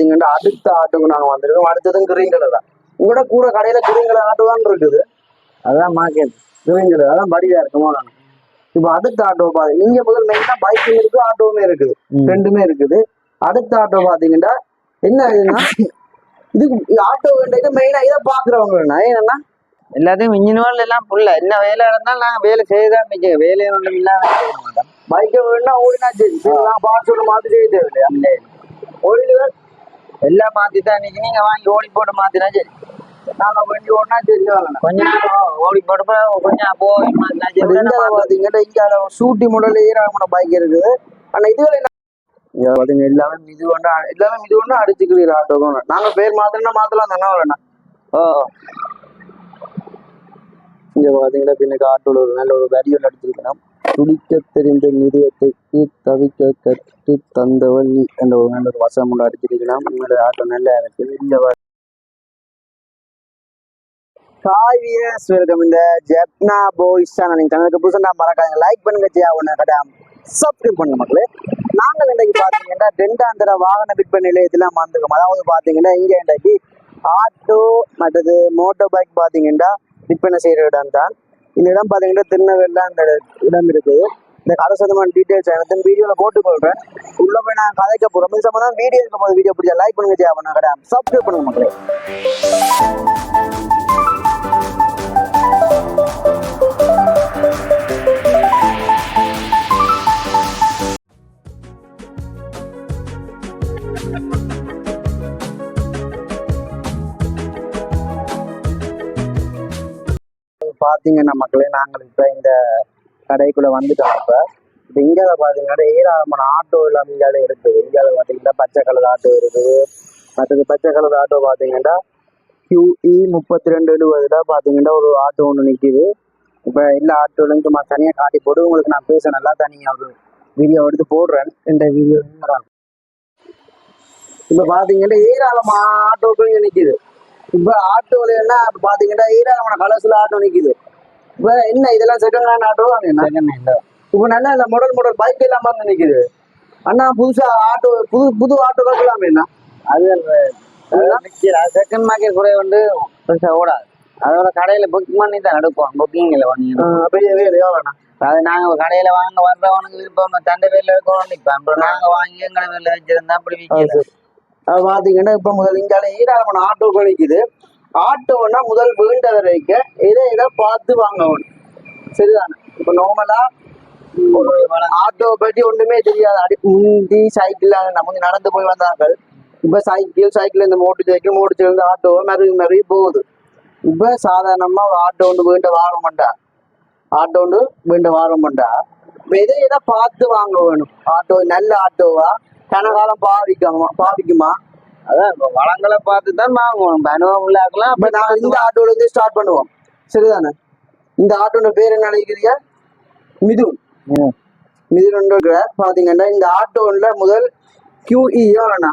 பாத்தீங்கன்னா அடுத்த ஆட்டோக்கு நாங்க வந்திருக்கோம். அடுத்ததும் கிரீன் கலர் தான். உங்களோட கூட கடையில கிரீன் கலர் ஆட்டோ தான் இருக்குது. அதான் மார்க்கெட் கிரீன் கலர் அதான் படியா இருக்குமோ நாங்க. இப்போ அடுத்த ஆட்டோ பாத்தீங்க இங்க முதல் மெயினா பைக்கும் இருக்கு ஆட்டோவுமே இருக்குது. ரெண்டுமே இருக்குது. அடுத்த ஆட்டோ பாத்தீங்கன்னா என்ன இதுன்னா இதுக்கு ஆட்டோ வேண்டிய மெயினா இதை பாக்குறவங்க என்னன்னா எல்லாத்தையும் இன்ஜின் எல்லாம் ஃபுல்லா என்ன வேலை இருந்தாலும் நாங்க வேலை செய்யதான் மிக்க வேலையை ஒன்றும் இல்லாம செய்ய மாட்டோம். பைக்கை வேணா ஓடினா சரி. நான் ஒன்று மாத்தி செய்ய தேவையில்லையா? ஓடிடுவேன் எல்லாம் மாத்தி தான் இன்னைக்கு நீங்க வாங்கி ஓடி போட்டு மாத்தினா சரி. நாங்க ஓடி போட்டு கொஞ்சம் போய் மாத்தினா சரி. இந்தியாவில் பார்த்தீங்கன்னா இந்தியாவில் சூட்டி மாடல் ஏராளமான பைக் இருக்குது. ஆனா இங்க பாத்தீங்க எல்லாமே மிது ஒன்றா எல்லாமே மிது ஒன்றா ஆட்டோக்கும் நாங்க பேர் மாத்தணும்னா மாத்தலாம் தானே வரலண்ணா ஓ இங்க பாத்தீங்கன்னா பின்னுக்கு ஆட்டோல ஒரு நல்ல ஒரு வரி ஒன்று அடிச்சிருக்கணும். துடிக்க தெரிந்த மிருகத்துக்கு தவிக்க கற்று தந்தவள் என்ற ஒரு நல்ல ஒரு வசனம் ஒன்று அடிச்சிருக்கலாம் உங்களோட ஆட்டம் நல்லா இருக்கு இங்க காவிய சுவர்க்கம் இந்த ஜெப்னா போய்ஸ் சேனல் நீங்க சேனலுக்கு புதுசாக மறக்காங்க லைக் பண்ணுங்க ஜியா ஒன்று கடாம் சப்ஸ்கிரைப் பண்ணுங்க மக்களே. நாங்கள் இன்றைக்கு பார்த்தீங்கன்னா ரெண்டாந்திர வாகன விற்பனை நிலையத்தில் வந்திருக்கோம். அதாவது பார்த்தீங்கன்னா இங்கே இன்றைக்கு ஆட்டோ மற்றது மோட்டார் பைக் பார்த்தீங்கன்னா விற்பனை செய்கிற இடம் தான் இந்த இடம் பார்த்தீங்கன்னா திருநெல்வேலியில் அந்த இடம் இருக்குது இந்த கதை சம்பந்தமான டீட்டெயில்ஸ் எனக்கு வீடியோவில் போட்டுக்கொள்கிறேன் உள்ள போய் நான் கதைக்க போகிறோம் இது சம்மந்தம் வீடியோ இருக்கும் போது வீடியோ பிடிச்சா லைக் பண்ணுங்க ஜெயா ஒன்று கட்டாம் சப்ஸ்கிரைப் பண்ணுங்க மக்களே. பார்த்தீங்கன்னா மக்களே நாங்கள் இப்போ இந்த கடைக்குள்ள வந்துட்டோம். இப்போ இப்போ இந்தியாவில் பார்த்தீங்கன்னா ஏராளமான ஆட்டோ எல்லாம் இந்தியாவில் இருக்குது. இந்தியாவில் பார்த்தீங்கன்னா பச்சை கலர் ஆட்டோ இருக்குது. மற்றது பச்சை கலர் ஆட்டோ பார்த்தீங்கன்னா கியூஇ முப்பத்தி ரெண்டு எழுபதுல பார்த்தீங்கன்னா ஒரு ஆட்டோ ஒன்று நிற்கிது இப்போ எல்லா ஆட்டோலையும் சும்மா தனியாக காட்டி போட்டு உங்களுக்கு நான் பேச நல்லா தனியாக ஒரு வீடியோ எடுத்து போடுறேன். இந்த வீடியோ இப்போ பார்த்தீங்கன்னா ஏராளமான ஆட்டோக்கள் நிற்கிது இப்போ ஆட்டோல என்ன பார்த்தீங்கன்னா ஏராளமான கலர்ஸ்ல ஆட்டோ நிற்கிது என்ன இதெல்லாம் செகண்ட் ஹேண்ட் ஆட்டோ இப்போ நல்லா இந்த மாடல் மாடல் பைக் எல்லாம் வந்து நிற்கிது அண்ணா புதுசா ஆட்டோ புது புது ஆட்டோக்கள் எல்லாமே என்ன அது செகண்ட் மார்க்கெட் குறை வந்து ஓடாது. அதோட கடையில புக் பண்ணி தான் எடுப்போம். புக்கிங்ல பண்ணி பெரிய வேலையோ வேணாம் அது நாங்க கடையில வாங்க வர்றவனுக்கு விருப்பம் தண்டை பேர்ல இருக்கணும் நிப்போம் அப்புறம் நாங்க வாங்கி எங்களை பேர்ல வச்சிருந்தா அப்படி விற்கல. அது பார்த்தீங்கன்னா இப்போ முதல் இந்தியாவில் ஏராளமான ஆட்டோக்கள் நிற்கிது ஆட்டோன்னா முதல் வேண்ட வரைக்கும் இதை இதை பார்த்து வாங்கணும். சரிதானே? இப்போ நார்மலா ஆட்டோவை ஆட்டோ பற்றி ஒண்ணுமே தெரியாது. அடி முந்தி சைக்கிள் முந்தி நடந்து போய் வந்தார்கள். இப்ப சைக்கிள் சைக்கிள் இந்த மோட்டர் சைக்கிள் மோட்டர் சைக்கிள் இந்த ஆட்டோ மறுபடி மறுபடி போகுது. இப்ப சாதாரணமா ஒரு ஆட்டோ ஒன்று வேண்ட வாரம் ஆட்டோ ஒன்று வேண்ட வாரம் மாட்டா இதை இதை பார்த்து வாங்க வேணும்? ஆட்டோ நல்ல ஆட்டோவா? கனகாலம் பாவிக்கமா பாவிக்குமா? அதான் வளங்களை பார்த்து தான் வாங்குவோம் இல்லாக்கலாம் இப்ப நாங்க இந்த ஆட்டோல இருந்து ஸ்டார்ட் பண்ணுவோம். சரிதானே? இந்த ஆட்டோட பேர் என்ன நினைக்கிறீங்க? மிதுன். ம். மிதுன் பாத்தீங்கன்னா இந்த ஆட்டோல முதல் QE எவ்வளோண்ணா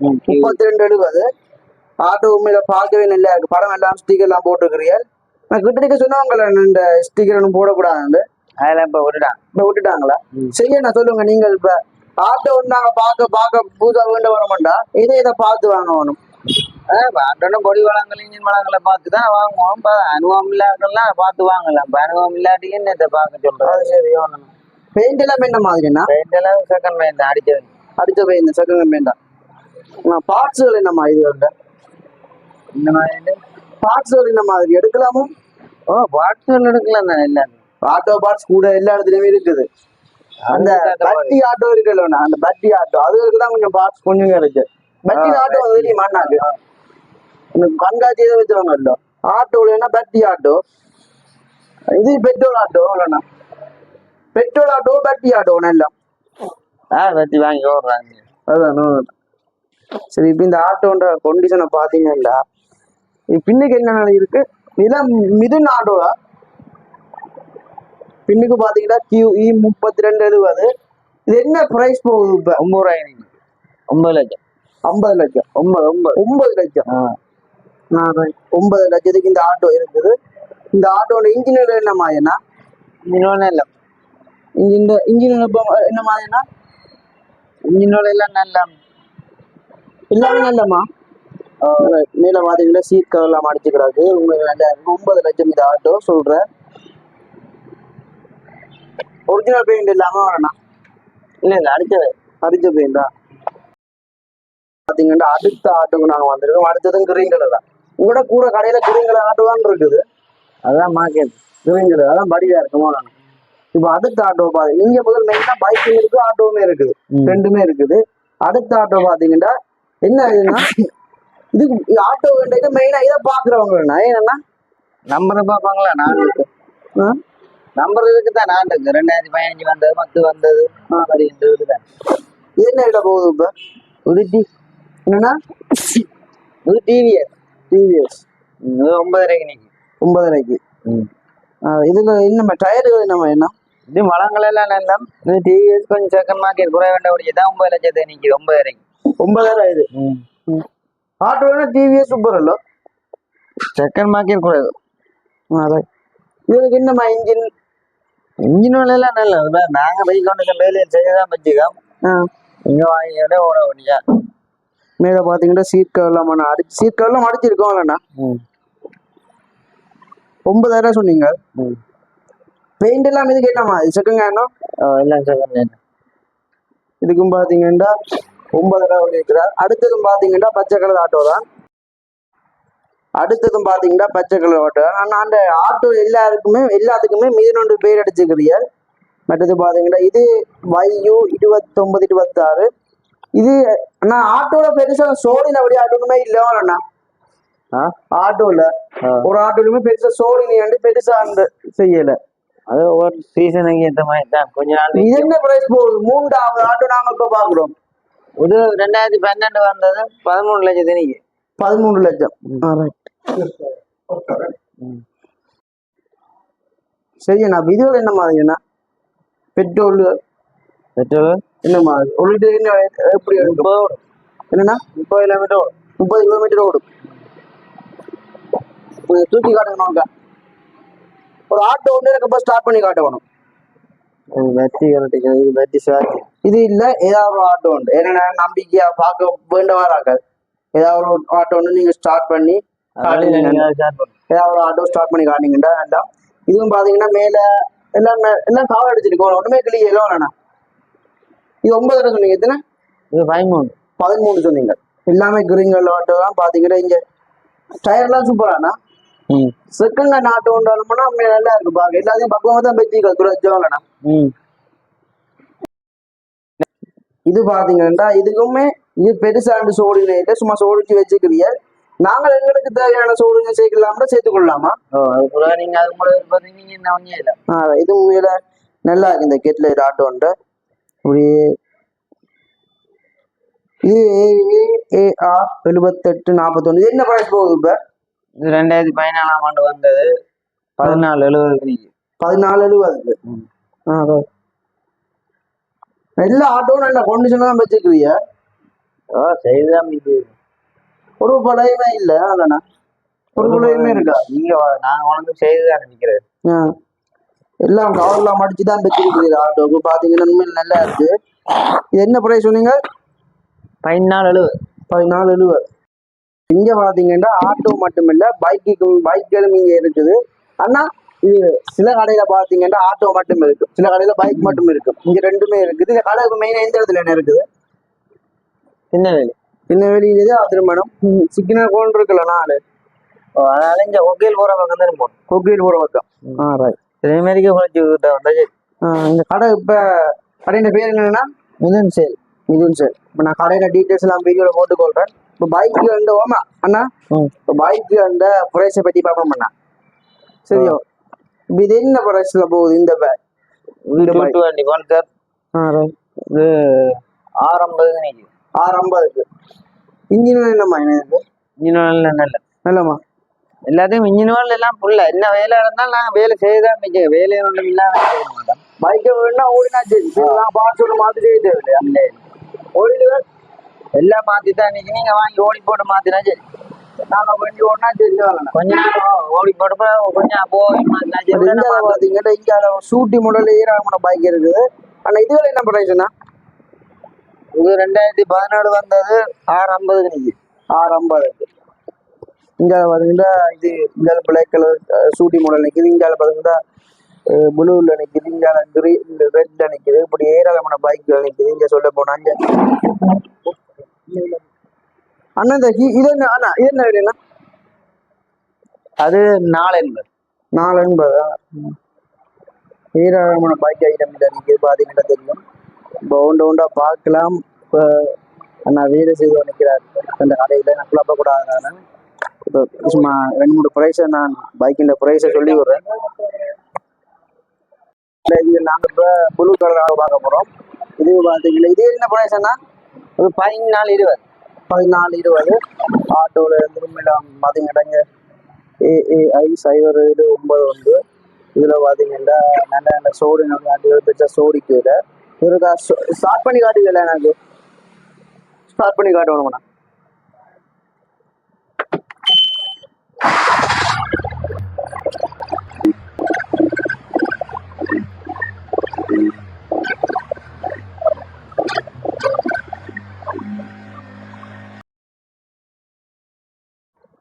முப்பத்தி ரெண்டு எழுபது ஆட்டோ உண்மையில பார்க்கவே நல்லா இருக்கு. படம் எல்லாம் ஸ்டிக்கர் எல்லாம் போட்டுருக்கிறீர்கள் நான் கிட்ட சொன்னவங்கள இந்த ஸ்டிக்கர் ஒன்றும் போடக்கூடாது அதெல்லாம் இப்ப விட்டுட்டான் இப்ப விட்டுட்டாங்களா? ம். செய்ய நான் சொல்லுங்க. நீங்கள் இப்ப ஒன்று நாங்க பார்க்க பார்க்க புதுசா வேண்ட வர மாட்டா. இதை இதை பார்த்து வாங்க வேணும் ஆட்டோட பொடி வளங்கள் இன்ஜின் வளங்களை பார்த்து தான் வாங்குவோம் அனுபவம் இல்லாட்டெல்லாம் பார்த்து வாங்கலாம். இப்ப அனுபவம் இல்லாட்டி என்னத்தை பார்க்க சொல்றது? அது சரி பெயிண்ட் எல்லாம் என்ன மாதிரின்னா ரெண்டு எல்லாம் செகண்ட் மைண்ட் அடிச்சது அடிச்ச பெயிண்ட் செகண்ட் பெயிண்டா பார்ட்ஸுகள் என்னம்மா இது வந்து இந்த மாதிரி? பார்ட்ஸுகள் என்ன மாதிரி? எடுக்கலாமோ? ஓ வாட்ஸ்அப் எடுக்கலாம் எல்லாம். ஆட்டோ பார்ட்ஸ் கூட எல்லா இடத்துலயுமே இருக்குது. அந்த பட்டி ஆட்டோ இருக்குல்ல அந்த பட்டி ஆட்டோ. அதுகளுக்கு தான் கொஞ்சம் பார்ட்ஸ் கொஞ்சம் இருக்கு. பட்டி ஆட்டோ அண்ணாக்கு இந்த கண்காட்சி இதை வச்சுருவாங்க இல்ல ஆட்டோல என்ன பட்டி ஆட்டோ. இது பெட்ரோல் ஆட்டோ இல்லைண்ணா. பெட்ரோல் ஆட்டோ பட்டி ஆட்டோ எல்லாம் ஆ வெட்டி வாங்கி ஓடுறாங்க. அதான் சரி இப்போ இந்த ஆட்டோன்ற கொண்டிஷனை பார்த்தீங்கன்னா பின்னுக்கு என்ன இருக்கு? இதெல்லாம் மிதுன் ஆட்டோவா? பின்னுக்கு பார்த்தீங்கன்னா QE முப்பத்தி ரெண்டு எழுபது. இது என்ன ப்ரைஸ் போகுது இப்போ? நீங்க ஒன்பது லட்சம். ஐம்பது லட்சம். ஒன்பது ஒன்பது. ஒன்பது லட்சம். ஒன்பது லட்சத்துக்கு இந்த ஆட்டோ இருக்குது. இந்த ஆட்டோட இன்ஜினியர் என்ன மாதிரினா? இன்னொன்னு இல்லை இன்ஜின் இன்ஜினியர் என்ன மாதிரினா? இன்னொன்னு எல்லாம் நல்லா. எல்லாமே நல்லம்மா. மேல பாத்தீங்கன்னா சீட் கவர் எல்லாம் அடிச்சு கிடக்கு உங்களுக்கு நல்ல ஒன்பது லட்சம் இது ஆட்டோ சொல்றேன். ஒரிஜினல் பெயிண்ட் இல்லாம வரணும். இல்ல இல்ல அடிச்ச பெயிண்டா பாத்தீங்கன்னா அடுத்த ஆட்டோக்கு நாங்க வந்திருக்கோம். அடுத்ததும் கிரீன் கலர் தான். உங்களோட கூட கடையில கிரீன் கலர் ஆட்டோ தான் இருக்குது? அதான் மார்க்கெட் கிரீன் கலர் அதான் படியா இருக்குமோ இப்போ அடுத்த ஆட்டோ பாரு இங்க முதல் மெயினா பைக்கும் இருக்கு ஆட்டோவுமே இருக்குது. ரெண்டுமே இருக்குது. அடுத்த ஆட்டோ பாத்தீங்கன்னா என்ன இதுன்னா இதுக்கு ஆட்டோ வேண்டிய மெயினா இதை பாக்குறவங்க என்னன்னா நம்பர் பார்ப்பாங்களா? நான்? நம்பர் இருக்கு தான் நான் இருக்கு ரெண்டாயிரத்தி பதினஞ்சு வந்தது பத்து வந்தது மாதிரி இந்த இருக்குதான் இது என்ன விட போகுது இப்ப? ஒரு டி என்னன்னா? ஒரு டிவிஎஸ் டிவிஎஸ் ஒன்பதரைக்கு நிற்கும் ஒன்பதரைக்கு. இதுல என்ன டயர்கள் என்னமா என்ன இது வளங்கள் எல்லாம் நல்லா இது டிவிஎஸ் கொஞ்சம் செகண்ட் மார்க்கெட் குறை வேண்டாம் ஒரு தான் ஒன்பது லட்சத்தை நிற்கிது ஒன்பதரைக்கு. ஒன்பதாயிரம் இது ஆட்டோ டிவிஎஸ் சூப்பர் இல்ல? செகண்ட் மார்க்கெட் குறைவு. இதுக்கு என்னமா இன்ஜின் இன்ஜின் எல்லாம் நல்ல நாங்க பைக் கொண்டு வேலையை செய்ய தான் வச்சுக்கோம் இங்க வாங்கியோட ஓட வேண்டியா மேல பாத்தீங்கன்னா சீட் கவர்லாம் அடிச்சு சீட் கவர்லாம் அடிச்சிருக்கோம் இல்லைண்ணா. ஒன்பதாயிரம் சொன்னீங்க. பெயிண்ட் எல்லாம் இதுக்கு என்னமா இது செகண்ட் ஹேண்டோ எல்லாம் செகண்ட் இதுக்கும் பாத்தீங்கன்னா ஒன்பதாயிரம் இருக்கிறார் அடுத்ததும் பாத்தீங்கன்னா பச்சை கலர் ஆட்டோ தான். அடுத்ததும் பாத்தீங்கன்னா பச்சை கலர் ஆட்டோ. தான் ஆனா அந்த ஆட்டோ எல்லாருக்குமே எல்லாத்துக்குமே மீதனொன்று பேர் அடிச்சுக்கிறீங்க. மற்றது பாத்தீங்கன்னா இது வையூ இருபத்தொன்பது இருபத்தாறு. இது அண்ணா ஆட்டோல பெருசா சோழின அப்படி ஆட்டோனுமே இல்லைண்ணா ஆ? ஆட்டோல. ஒரு ஆட்டோலுமே பெருசா சோழினி வந்து பெருசா அந்த செய்யல. அது ஒவ்வொரு சீசனுக்கு ஏற்ற மாதிரி தான். கொஞ்ச நாள் இது என்ன பிரைஸ் போகுது? மூன்றாவது ஆட்டோ நாங்க இப்ப பாக்குறோம். இது ரெண்டாயிரத்தி பன்னெண்டு வந்தது. பதிமூணு லட்சத்து நிற்கி பதிமூணு லட்சம். சரி அண்ணா இதுல என்ன மாதிரிண்ணா பெட்ரோல் பெட்ரோல் என்ன மாதிரி ஒரு லிட்டர் என்ன எப்படி என்னண்ணா? முப்பது கிலோமீட்டர் ஓடும். முப்பது கிலோமீட்டர் ஓடும். கொஞ்சம் தூக்கி நோக்கா ஒரு ஆட்டோ ஒன்று எனக்கு இப்போ ஸ்டார்ட் பண்ணி காட்டணும் இது வெட்டி கரட்டிக்கு இது வெட்டி சாரி இது இல்ல ஏதாவது ஒரு ஆட்டோ உண்டு. ஏன்னா நம்பிக்கையா பார்க்க வேண்டவாராக்க ஏதாவது ஒரு ஆட்டோ ஒன்று நீங்க ஸ்டார்ட் பண்ணி ஆட்டோ ஸ்டார்ட் பண்ணி காட்டிங்கன்னா வேண்டாம். இதுவும் பாத்தீங்கன்னா மேல எல்லாம் எல்லாம் கவர் அடிச்சிருக்கோம் ஒண்ணுமே கிளியே இல்லைண்ணா இது ஒன்பது சொன்னீங்க எத்தனை? இது பதிமூணு. பதிமூணு சொன்னீங்க. எல்லாமே கிரீங்கல் ஆட்டோ தான். பாத்தீங்கன்னா இங்க டயர்லாம் சூப்பராண்ணா ம். செகண்ட் ஹேண்ட் ஆட்டோ உண்டாலும்னா நல்லா இருக்கு பாக்க எல்லாத்தையும் பக்கமா தான் துரஜோலண்ணா ம். இது பாத்தீங்கன்னா இதுக்குமே இது பெருசாண்டு சோடினேட்டு சும்மா சோடிச்சு வச்சுக்கிறீங்க. நாங்கள் எங்களுக்கு தேவையான சோடுங்க சேர்க்கலாம்னா அது கூட நீங்க அது கூட இது உண்மையில நல்லா இருக்கு. இந்த கெட்ல ஆட்டோ இது ஏஆர் எழுபத்தெட்டு நாற்பத்தொன்று என்ன ப்ரைஸ் போகுது இப்ப? இது ரெண்டாயிரத்தி பதினாலாம் ஆண்டு வந்தது. பதினாலு எழுபதுக்கு பதினாலு எழுபதுக்கு. ஆ. எல்லா ஆட்டோவும் நல்ல கொண்டிஷனாக தான் செய்துதான் நிற்கி ஒரு படையுமே இல்லை அதானே? ஒரு படையுமே இருக்கா? நீங்க நான் உனக்கு செய்துதான் நிற்கிறேன் ஆ. எல்லாம் கவர்லாம் அடிச்சு தான் வச்சிருக்கிறீங்க ஆட்டோவுக்கு பார்த்தீங்கன்னா உண்மையில நல்லா இருக்கு. என்ன ப்ரைஸ் சொன்னீங்க? பதினாலு எழுபது பதினாலு எழுபது இங்க பாத்தீங்கன்னா ஆட்டோ மட்டும் இல்ல பைக்குக்கும் பைக்குகளும் இங்க இருக்குது. ஆனா இது சில கடையில பாத்தீங்கன்னா ஆட்டோ மட்டும் இருக்கு. சில கடையில பைக் மட்டும் இருக்கு. இங்க ரெண்டுமே இருக்குது. இந்த கடை மெயினா எந்த இடத்துல என்ன இருக்குது? திருநெல்வேலி சின்ன வெளியிலே திருமணம் சிக்னல் கோன் இருக்குல்ல நாலு அதனால இங்க ஒகேல் போற பக்கம் தான் போகணும் கோவில் போற பக்கம் ஆ ரைட் இதேமாரிக்கு குறைச்சி வந்தா சரி இந்த கடை இப்ப கடையோட பேர் என்னன்னா முதன் சேல் மிதுன் சார் இப்போ நான் கடையில டீட்டெயில்ஸ் எல்லாம் வீடியோல போட்டுக்கொள்றேன் இப்போ பைக் அந்த ஓமா அண்ணா. இப்போ பைக் அந்த ப்ரைஸை பற்றி பார்ப்போம் அண்ணா சரியோ இது என்ன ப்ரைஸ்ல போகுது இந்த பேக் இது டூ டுவெண்ட்டி பல்சர் ஆ ரைட் இது ஆறு ஐம்பதுக்கு இன்ஜின் என்னம்மா எனக்கு இன்ஜின் நல்ல நல்லம்மா எல்லாத்தையும் இன்ஜின் எல்லாம் ஃபுல்லா என்ன வேலை இருந்தாலும் நாங்க வேலை செய்யதான் மிக்க வேலையை ஒன்றும் இல்லாம செய்ய மாட்டோம் பைக்கை வேணா ஓடினா சரி நான் பார்ட்ஸ் ஒன்று மாற்றி செய்ய தேவையில்லையா? ஓடிடுவே எல்லாம் மாத்தி தான் நிற்கி நீங்க வாங்கி ஓடி போட்டு மாத்தினா சரி நாங்கள் வண்டி ஓடினா சரி வேணாம் கொஞ்ச நேரம் ஓடி போட்டு கொஞ்சம் போய் மாத்தினா சரி இங்கே பார்த்தீங்கன்னா இங்கே ஷூட்டி மாடல் ஈராமன பைக் இருக்குது. ஆனால் இதுவரை என்ன ப்ரைஸ்ண்ணா இது ரெண்டாயிரத்தி பதினேழு வந்தது ஆறு ஐம்பதுக்கு நிற்கி ஆறு ஐம்பதுக்கு இங்கே பார்த்தீங்கன்னா இது இங்கே பிளாக் கலர் சூட்டி மாடல் நிற்கிது இங்கே பார்த்தீங்கன்னா ப்ளூவில் நிற்கிது இங்கே கிரீன் ரெட்டில் நிற்கிது இப்படி ஏராளமான பைக்குகள் நிற்கிது இங்கே சொல்ல போனால் இங்கே அண்ணா இந்த ஹீ- இது என்ன அண்ணா இது என்ன விலைண்ணா? அது நாலு எண்பது. நாலு எண்பதா? ஏராளமான பைக் ஐட்டம் நிற்கிது பார்த்தீங்கன்னா தெரியும். இப்போ ஒன்று உண்டா பார்க்கலாம். இப்போ அண்ணா வீடு செய்து நிற்கிறார் அந்த கடையில் நான் குழப்பக்கூடாதுனால இப்போ சும்மா ரெண்டு மூணு ப்ரைஸை நான் பைக்கின் ப்ரைஸை சொல்லி விடுறேன். இது நாங்கள் இப்போ ப்ளூ கலர் பார்க்க போகிறோம் இது பார்த்தீங்கன்னா இது என்ன ப்ரைஸ் ஒரு பதினாலு இருபது. பதினாலு இருபது. ஆட்டோவில் இருந்து ஏ பார்த்தீங்கன்னா ஏஏஐ சைபர் ஏழு ஒன்பது ஒன்று இதில் பார்த்தீங்கன்னா நல்ல நல்ல சோடி நல்லா பெற்ற சோடி கீழே இருக்கா ஸ்டார்ட் பண்ணி காட்டுதில்ல எனக்கு? ஸ்டார்ட் பண்ணி காட்டணும்ண்ணா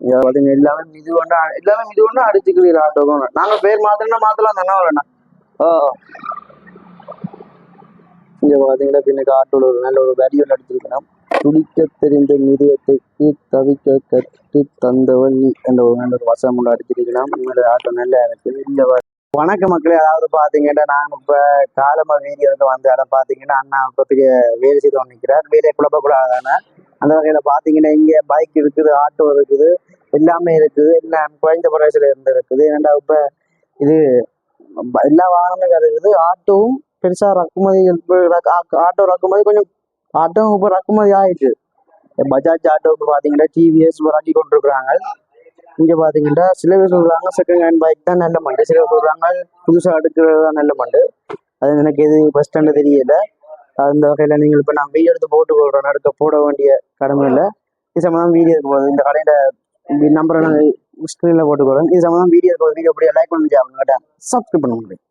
இங்க எல்லாமே மிது ஒன்றா எல்லாமே இது ஒன்றா அடிச்சுக்கிறீங்க ஆட்டோக்கும் நாங்க பேர் மாத்திரம்னா மாத்தலாம் தானே வரேண்ணா ஓ இங்க பாத்தீங்கன்னா பின்னுக்கு ஆட்டோல ஒரு நல்ல ஒரு வரியில் அடிச்சிருக்கணும் துடிக்க தெரிந்த மிருகத்துக்கு தவிக்க கற்று தந்தவள் என்ற ஒரு நல்ல ஒரு வசம் ஒன்று அடிச்சிருக்கலாம் உங்களோட ஆட்டோ நல்லா இருக்குது இந்த வணக்க மக்களே அதாவது பாத்தீங்கன்னா நான் இப்ப காலமா வீடியோக்கு வந்த இடம் பாத்தீங்கன்னா அண்ணா இப்போத்துக்கு வேலை செய்து நிற்கிறார் வேலையை குழப்பக்கூடாதானே? அந்த வகையில பாத்தீங்கன்னா இங்க பைக் இருக்குது ஆட்டோ இருக்குது எல்லாமே இருக்குது. எல்லாம் குறைந்த பிரைஸ்ல இருந்து இருக்குது. ஏன்னா இப்ப இது எல்லா வாகனமும் இருக்குது. ஆட்டோவும் பெருசா ரக்குமதி ஆட்டோ ரக்குமதி கொஞ்சம் ஆட்டோ இப்ப ரக்குமதி ஆயிட்டு. பஜாஜ் ஆட்டோக்கு பாத்தீங்கன்னா டிவிஎஸ் வராட்டி கொண்டிருக்கிறாங்க. இங்க பாத்தீங்கன்னா சில பேர் சொல்றாங்க செகண்ட் ஹேண்ட் பைக் தான் நல்ல மண்டு. சில பேர் சொல்றாங்க புதுசா எடுக்கிறது தான் நல்ல மண்டு. அது எனக்கு எது பஸ் ஸ்டாண்டு தெரியல. அந்த வகையில நீங்கள் இப்ப நான் வீடியோ எடுத்து போட்டு கொள்றேன். அடுத்த போட வேண்டிய கடமை இல்லை. இது சம்பந்தம் வீடியோ இருக்க போகுது இந்த கடையில நம்பரை நான் ஸ்க்ரீன்ல போட்டுக்கிறேன் இது சம்பந்தம் வீடியோ இருக்க போகுது வீடியோ அப்படியே லைக் பண்ணி சப்ஸ்கிரைப் பண்ண முடியும்